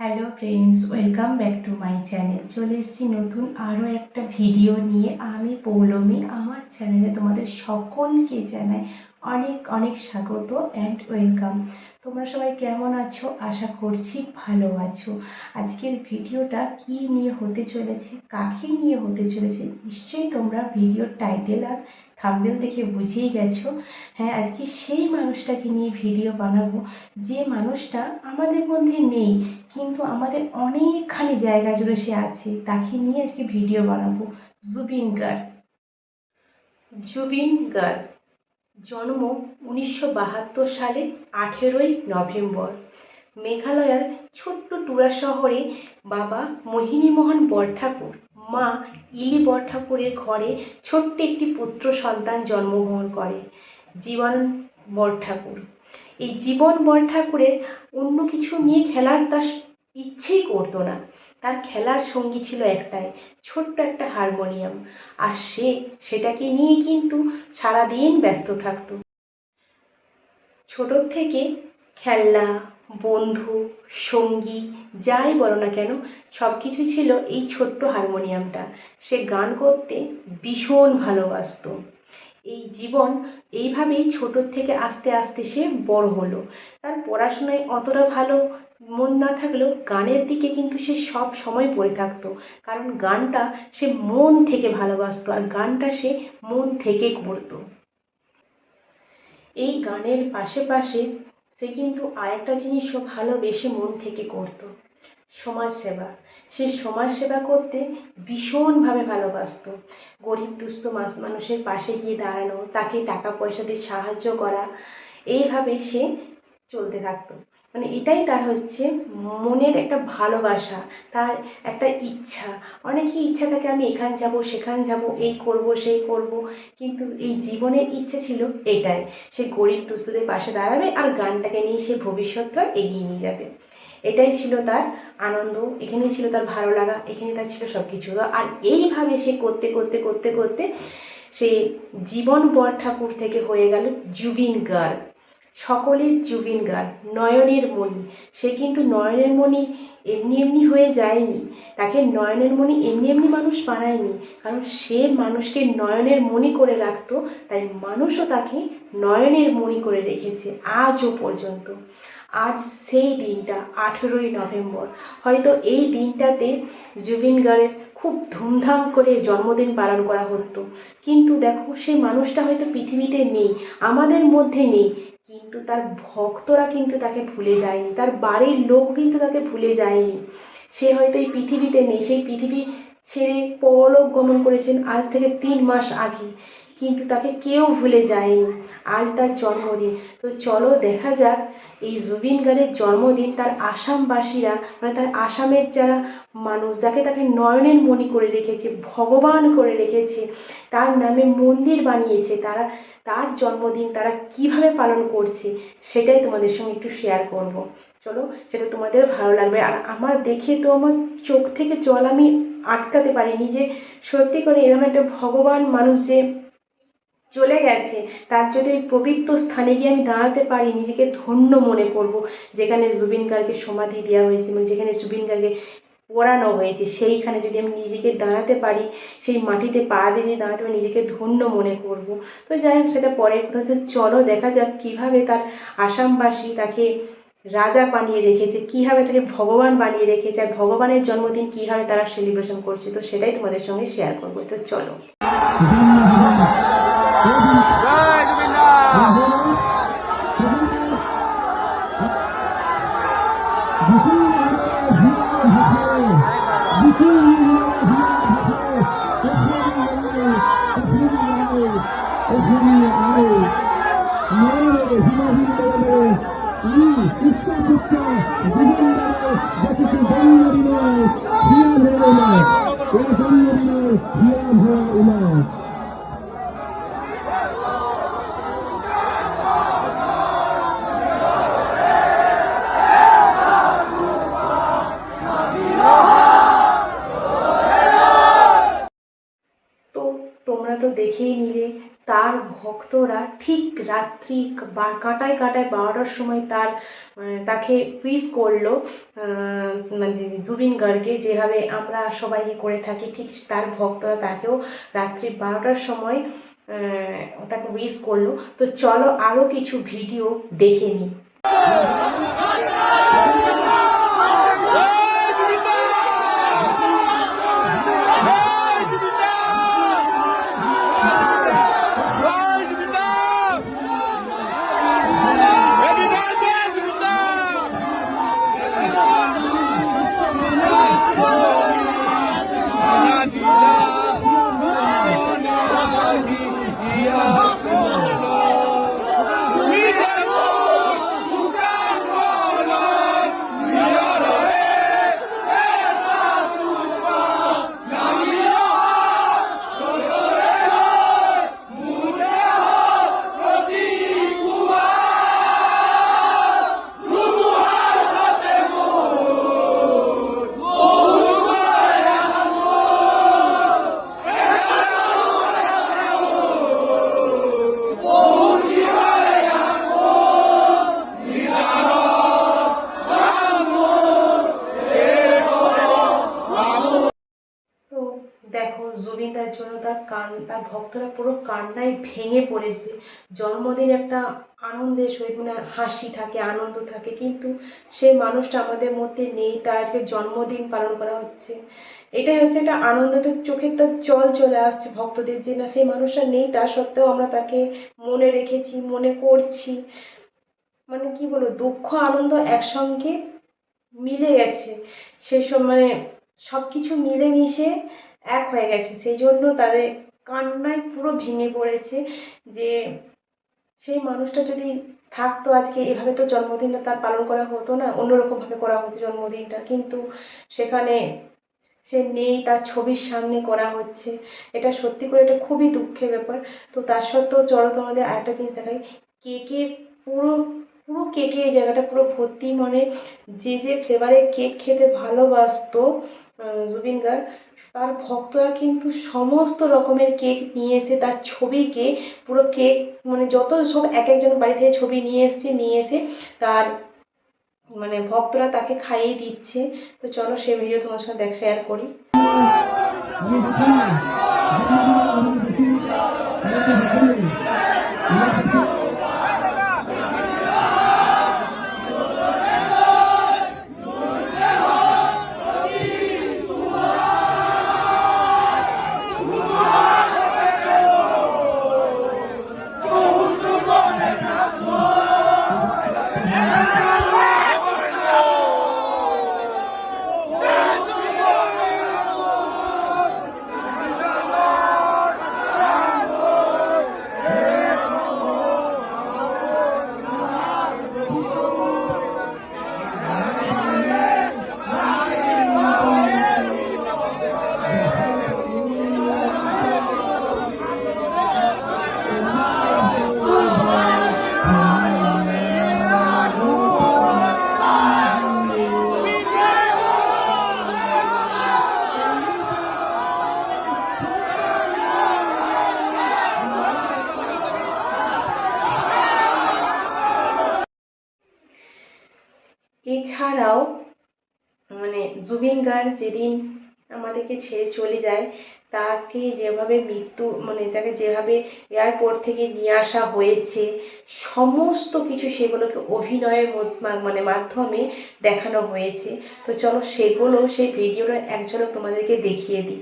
Hello friends welcome back to my channel চলে এসেছি নতুন আরও একটা ভিডিও নিয়ে। আমি পৌলমী, আমার চ্যানেলে তোমাদের সকলকে জানাই অনেক অনেক স্বাগত অ্যান্ড ওয়েলকাম তোমরা সবাই কেমন আছো? আশা করছি ভালো আছো। আজকের ভিডিওটা কী নিয়ে হতে চলেছে, কাকে নিয়ে হতে চলেছে, নিশ্চয়ই তোমরা ভিডিওর টাইটেল আর থাম্বনেল দেখে বুঝেই গেছো। হ্যাঁ আজকে সেই মানুষটাকে নিয়ে ভিডিও বানাবো। যে মানুষটা আমাদের মধ্যে নেই কিন্তু আমাদের অনেকখানি জায়গা জুড়ে সে আছে। তাকে নিয়ে আজকে ভিডিও বানাবো। জুবিন গার্গ জুবিন গার্গ জন্ম উনিশশো বাহাত্তর সালে আঠেরোই নভেম্বর। মেঘালয়ার ছোট্ট টুরা শহরে বাবা মোহিনীমোহন বরঠাকুর, মা ইলি বরঠাকুরের ঘরে ছোট্ট একটি পুত্র সন্তান জন্মগ্রহণ করে, জীবন বরঠাকুর। এই জীবন বর ঠাকুরের অন্য কিছু নিয়ে খেলার তার ইচ্ছেই করতো না। তার খেলার সঙ্গী ছিল একটাই, ছোট্ট একটা হারমোনিয়াম। আর সে সেটাকে নিয়ে কিন্তু সারাদিন ব্যস্ত থাকতো। ছোটোর থেকে খেলনা, বন্ধু, সঙ্গী, যাই বলো না কেন সব কিছু ছিল এই ছোট্ট হারমোনিয়ামটা। সে গান করতে ভীষণ ভালোবাসতো। এই জীবন এইভাবেই ছোটোর থেকে আস্তে আস্তে সে বড় হলো। তার পড়াশোনায় অতটা ভালো মন না থাকলেও গানের দিকে কিন্তু সে সব সময় পড়ে থাকতো। কারণ গানটা সে মন থেকে ভালোবাসতো আর গানটা সে মন থেকে করতো। এই গানের পাশে পাশে সে কিন্তু আরেকটা জিনিসও ভালোবেসে মন থেকে করতো। সমাজসেবা। সে সমাজসেবা করতে ভীষণভাবে ভালোবাসতো। গরিব, দুস্থ মানুষের পাশে গিয়ে দাঁড়ানো, তাকে টাকা পয়সা দিয়ে সাহায্য করা, এইভাবে সে চলতে থাকতো। মানে এটাই তার হচ্ছে মনের একটা ভালোবাসা, তার একটা ইচ্ছা। অনেকই ইচ্ছা থাকে, আমি এখান যাব, সেখান যাব, এই করব, সেই করব, কিন্তু এই জীবনের ইচ্ছে ছিল এটাই। সে গরিব, দুস্থদের পাশে দাঁড়াবে আর গানটাকে নিয়ে সে ভবিষ্যৎটা এগিয়ে নিয়ে যাবে। এটাই ছিল তার আনন্দ, এখানেই ছিল তার ভালো লাগা এখানে তার ছিল সব কিছু আর এইভাবে সে করতে করতে করতে করতে সে জীবন বর ঠাকুর থেকে হয়ে গেল জুবিন গার্গ। সকলের জুবিন গার্গ, নয়নের মণি। সে কিন্তু নয়নের মণি এমনি এমনি হয়ে যায়নি। তাকে নয়নের মণি এমনি এমনি মানুষ বানায়নি কারণ সে মানুষকে নয়নের মণি করে রাখত, তাই মানুষও তাকে নয়নের মণি করে রেখেছে আজও পর্যন্ত। আজ সেই দিনটা, আঠেরোই নভেম্বর। হয়তো এই দিনটাতে জুবিন গার্গের খুব ধুমধাম করে জন্মদিন পালন করা হতো। কিন্তু দেখো, সেই মানুষটা হয়তো পৃথিবীতে নেই, আমাদের মধ্যে নেই। কিন্তু তার ভক্তরা কিন্তু তাকে ভুলে যায়নি, তার বাড়ির লোক কিন্তু তাকে ভুলে যায়নি। সে হয়তো এই পৃথিবীতে নেই, সেই পৃথিবী ছেড়ে পরলোক গমন করেছেন আজ থেকে তিন মাস আগে। কিন্তু তাকে কেউ ভুলে যায়নি। আজ তার জন্মদিন। তো চলো দেখা যাক, এই জুবিন গার্গের জন্মদিন তার আসামবাসীরা মানে তার আসামের যারা মানুষ, যাকে তাকে নয়নের মণি করে রেখেছে, ভগবান করে রেখেছে, তার নামে মন্দির বানিয়েছে, তারা তার জন্মদিন তারা কীভাবে পালন করছে, সেটাই তোমাদের সঙ্গে একটু শেয়ার করব। চলো, সেটা তোমাদের ভালো লাগবে। আর আমার দেখে তো আমার চোখ থেকে জল আমি আটকাতে পারিনি যে সত্যি করে এরকম একটা ভগবান মানুষ যে চলে গেছে, তার যদি ওই পবিত্র স্থানে গিয়ে আমি দাঁড়াতে পারি, নিজেকে ধন্য মনে করব। যেখানে জুবিন গার্গের সমাধি দেওয়া হয়েছে মানে যেখানে জুবিন গার্গকে পোড়ানো হয়েছে, সেইখানে যদি আমি নিজেকে দাঁড়াতে পারি, সেই মাটিতে পা দিয়ে দাঁড়াতে পারি, নিজেকে ধন্য মনে করব। তো যাই হোক, সেটা পরের কথা চলো দেখা যাক কীভাবে তার আসামবাসী তাকে রাজা বানিয়ে রেখেছে, কীভাবে তাকে ভগবান বানিয়ে রেখেছে, আর ভগবানের জন্মদিন কীভাবে তারা সেলিব্রেশন করছে, তো সেটাই তোমাদের সঙ্গে শেয়ার করব। তো চলো। Zasypka, Zygmunt তার ভক্তরা ঠিক রাত্রি বা- কাঁটায় কাঁটায় বারোটার সময় তার তাকে উইশ করল মানে জুবিন গার্গে যেভাবে আমরা সবাইকে করে থাকি, ঠিক তার ভক্তরা তাকেও রাত্রি বারোটার সময় তাকে উইশ করল। তো চলো আরও কিছু ভিডিও দেখে নিই। দেখো জুবিনদার জন্য তার কান, তার ভক্তরা পুরো কান্নায় ভেঙে পড়েছে। জন্মদিন একটা আনন্দের সহিত মানে হাসি থাকে, আনন্দ থাকে, কিন্তু সেই মানুষটা আমাদের মধ্যে নেই, তার আজকে জন্মদিন পালন করা হচ্ছে। এটাই হচ্ছে একটা আনন্দতে চোখের তার জল চলে আসছে ভক্তদের যে না, সেই মানুষটা নেই তা সত্ত্বেও আমরা তাকে মনে রেখেছি, মনে করছি। মানে কি বলব, দুঃখ, আনন্দ একসঙ্গে মিলে গেছে। সেই সময় সব কিছু মিলেমিশে এক হয়ে গেছে। সেই জন্য তাদের কান্নায় পুরো ভেঙে পড়েছে যে সেই মানুষটা যদি থাকতো আজকে, এভাবে তো জন্মদিনটা তার পালন করা হতো না, অন্যরকমভাবে করা হতো জন্মদিনটা। কিন্তু সেখানে সে নেই, তার ছবির সামনে করা হচ্ছে। এটা সত্যি করে এটা খুবই দুঃখের ব্যাপার। তো তার সত্ত্বেও চলো তোমাদের আরেকটা জিনিস দেখাই। কেকে পুরো পুরো কেকে এই জায়গাটা পুরো ভর্তি মানে যে যে ফ্লেভারের কেক খেতে ভালোবাসতো জুবিন গার্গ তার ভক্তরা কিন্তু সমস্ত রকমের কেক নিয়ে এসে তার ছবিকে পুরো কেক মানে যত সব এক একজন বাড়ি থেকে ছবি নিয়ে এসছে, নিয়ে এসে তার মানে ভক্তরা তাকে খাইয়ে দিচ্ছে। তো চলো সে ভিডিও তোমার সঙ্গে দেখ শেয়ার করি। এছাড়াও মানে জুবিন গার্গ যেদিন আমাদেরকে ছেড়ে চলে যায়, তাকে যেভাবে মৃত্যু মানে তাকে যেভাবে এয়ারপোর্ট থেকে নিয়ে আসা হয়েছে, সমস্ত কিছু সেগুলোকে অভিনয়ের মানে মাধ্যমে দেখানো হয়েছে। তো চলো সেগুলো, সেই ভিডিওটা এক ঝলক তোমাদেরকে দেখিয়ে দিই।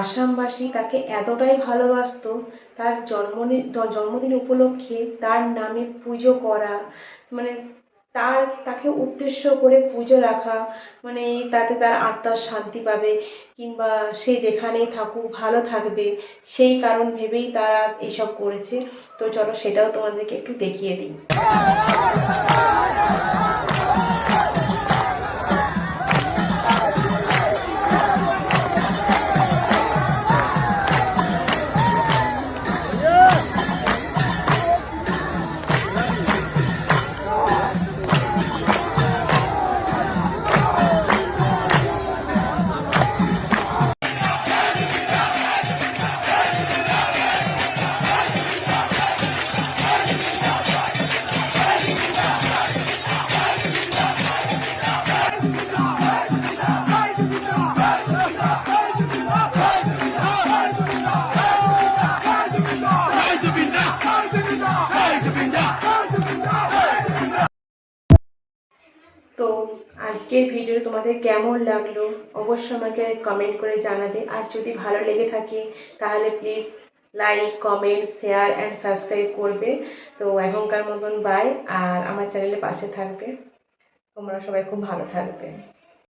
আসামবাসী তাকে এতটাই ভালোবাসতো, তার জন্মদিন জন্মদিন উপলক্ষে তার নামে পুজো করা মানে তার, তাকে উদ্দেশ্য করে পুজো রাখা মানে তাতে তার আত্মার শান্তি পাবে কিংবা সে যেখানেই থাকুক, ভালো থাকবে, সেই কারণ ভেবেই তারা এসব করেছে। তো চলো সেটাও তোমাদেরকে একটু দেখিয়ে দিই। তো আজকের ভিডিও তোমাদের কেমন লাগল? অবশ্যই আমাকে কমেন্ট করে জানাবে। আর যদি ভালো লেগে থাকে, তাহলে please like comment share and subscribe করবে। তো এখনকার মতন বাই আর আমার চ্যানেলে পাশে থাকবে। তোমরা সবাই খুব ভালো থাকবে।